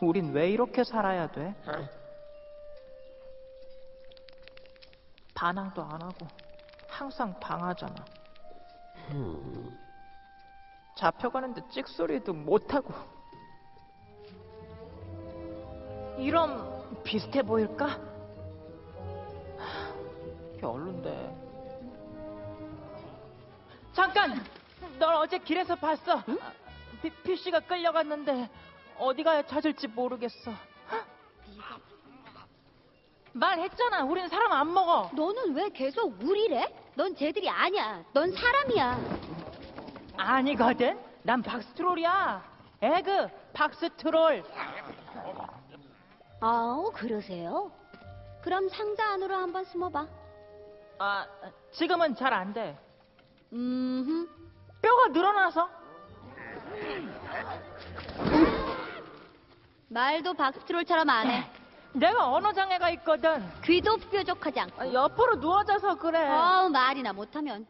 우린 왜 이렇게 살아야 돼? 반항도 안 하고 항상 당하잖아. 잡혀가는데 찍소리도 못하고. 이럼 비슷해 보일까? 별론데. 잠깐! 널 어제 길에서 봤어. 피, 피씨가 끌려갔는데 어디 가야 찾을지 모르겠어. 말했잖아. 우린 사람 안 먹어. 너는 왜 계속 우리래? 넌 쟤들이 아니야. 넌 사람이야. 아니거든. 난 박스트롤이야. 에그 박스트롤. 아, 그러세요? 그럼 상자 안으로 한번 숨어봐. 아 지금은 잘 안 돼. 음, 뼈가 늘어나서. 말도 박스트롤처럼 안 해. 내가 언어 장애가 있거든. 귀도 뾰족하지 않고. 아, 옆으로 누워져서 그래. 어, 말이나 못하면.